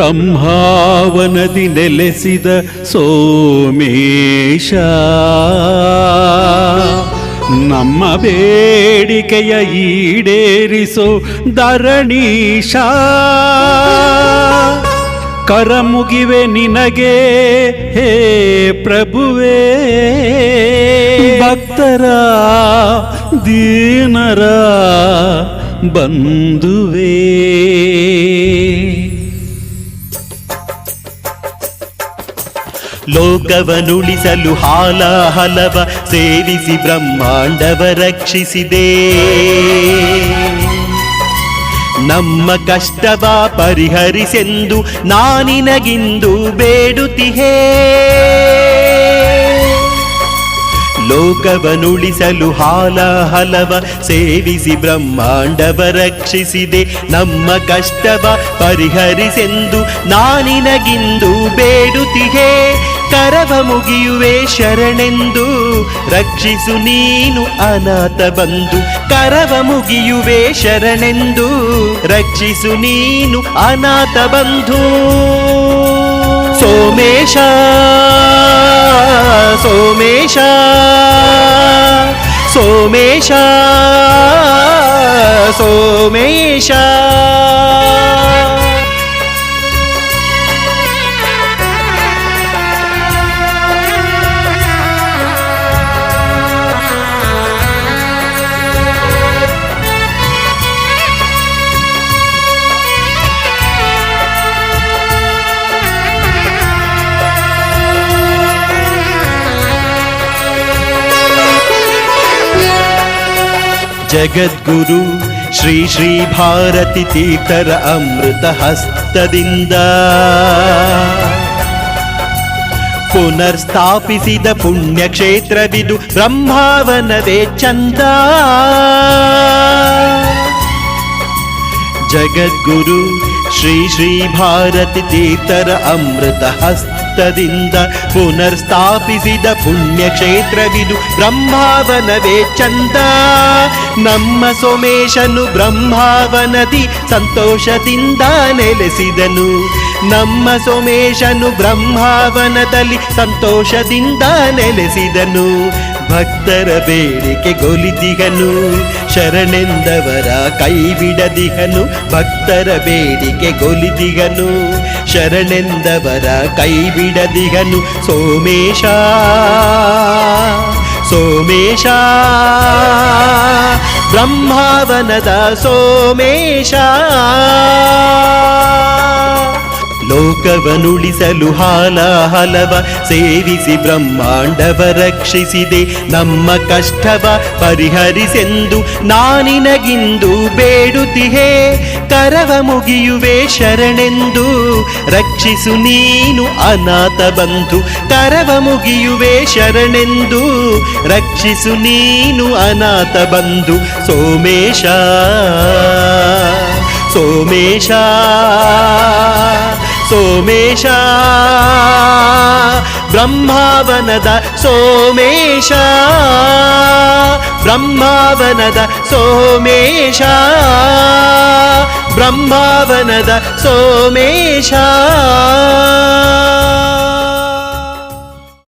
ಬ್ರಹ್ಮಾವನದಿ ನೆಲೆಸಿದ ಸೋಮೇಶ. ನಮ್ಮ ಬೇಡಿಕೆಯ ಈಡೇರಿಸೋ ಧರಣೀಶ ಕರ ಮುಗಿವೆ ನಿನಗೆ, ಹೇ ಪ್ರಭುವೇ. ಭಕ್ತರ, ದೀನರ ಬಂಧುವೇ. ಲೋಕವನುಳಿಸಲು ಹಾಲ ಹಲವ ಸೇವಿಸಿ ಬ್ರಹ್ಮಾಂಡವ ರಕ್ಷಿಸಿದೆ. ನಮ್ಮ ಕಷ್ಟವ ಪರಿಹರಿಸೆಂದು ನಾನಿನಗಿಂದು ಬೇಡುತ್ತಿಹೇ. ಲೋಕವನುಳಿಸಲು ಹಾಲ ಹಲವ ಸೇವಿಸಿ ಬ್ರಹ್ಮಾಂಡವ ರಕ್ಷಿಸಿದೆ. ನಮ್ಮ ಕಷ್ಟವ ಪರಿಹರಿಸೆಂದು ನಾನಿನಗಿಂದು ಬೇಡುತ್ತಿಹೇ. ಕರವ ಮುಗಿಯುವೆ ಶರಣೆಂದು, ರಕ್ಷಿಸು ನೀನು ಅನಾಥ ಬಂದು. ಕರವ ಮುಗಿಯುವೆ ಶರಣೆಂದು, ರಕ್ಷಿಸು ನೀನು ಅನಾಥ ಬಂಧು ಸೋಮೇಶ ಸೋಮೇಶ ಸೋಮೇಶ ಸೋಮೇಶ. ಜಗದ್ಗುರು ಶ್ರೀ ಶ್ರೀ ಭಾರತಿ ತೀರ್ಥರ ಅಮೃತ ಹಸ್ತದಿಂದ ಪುನರ್ಸ್ಥಾಪಿಸಿದ ಪುಣ್ಯಕ್ಷೇತ್ರವಿದು ಬ್ರಹ್ಮಾವನವೇ ಚಂದ ಜಗದ್ಗುರು ಶ್ರೀ ಶ್ರೀ ಭಾರತಿ ತೀರ್ಥರ ಅಮೃತ ಹಸ್ತದಿಂದ ಪುನರ್ಸ್ಥಾಪಿಸಿದ ಪುಣ್ಯಕ್ಷೇತ್ರವಿದು ಬ್ರಹ್ಮಾವನವೇ ಚಂದ. ನಮ್ಮ ಸೋಮೇಶನು ಬ್ರಹ್ಮಾವನದಿ ಸಂತೋಷದಿಂದ ನೆಲೆಸಿದನು. ನಮ್ಮ ಸೋಮೇಶನು ಬ್ರಹ್ಮಾವನದಲ್ಲಿ ಸಂತೋಷದಿಂದ ನೆಲೆಸಿದನು. ಭಕ್ತರ ಬೇಡಿಕೆ ಗೊಲಿದಿಹನು ಶರಣೆಂದವರ ಕೈ ಬಿಡದಿಹನು, ಭಕ್ತರ ಬೇಡಿಕೆ ಗೊಲಿದಿಗನು ಶರಣೆಂದವರ ಕೈ ಬಿಡದಿಹನು, ಸೋಮೇಶ ಸೋಮೇಶ, ಬ್ರಹ್ಮಾವನದ ಸೋಮೇಶ. ಲೋಕವನುಳಿಸಲು ಹಾಲ ಹಲವ ಸೇವಿಸಿ ಬ್ರಹ್ಮಾಂಡವ ರಕ್ಷಿಸಿದೆ. ನಮ್ಮ ಕಷ್ಟವ ಪರಿಹರಿಸೆಂದು ನಾನಿನಗಿಂದು ಬೇಡುತ್ತಿಹೇ. ಕರವ ಮುಗಿಯುವೆ ಶರಣೆಂದು ರಕ್ಷಿಸು ನೀನು ಅನಾಥ ಬಂಧು. ಕರವ ಮುಗಿಯುವೆ ಶರಣೆಂದು ರಕ್ಷಿಸು ನೀನು ಅನಾಥ ಬಂಧು. ಸೋಮೇಶ ಸೋಮೇಶ. ಸೋಮೇಶ. ಬ್ರಹ್ಮಾವನದ ಸೋಮೇಶ. ಬ್ರಹ್ಮಾವನದ ಸೋಮೇಶ. ಬ್ರಹ್ಮಾವನದ ಸೋಮೇಶ.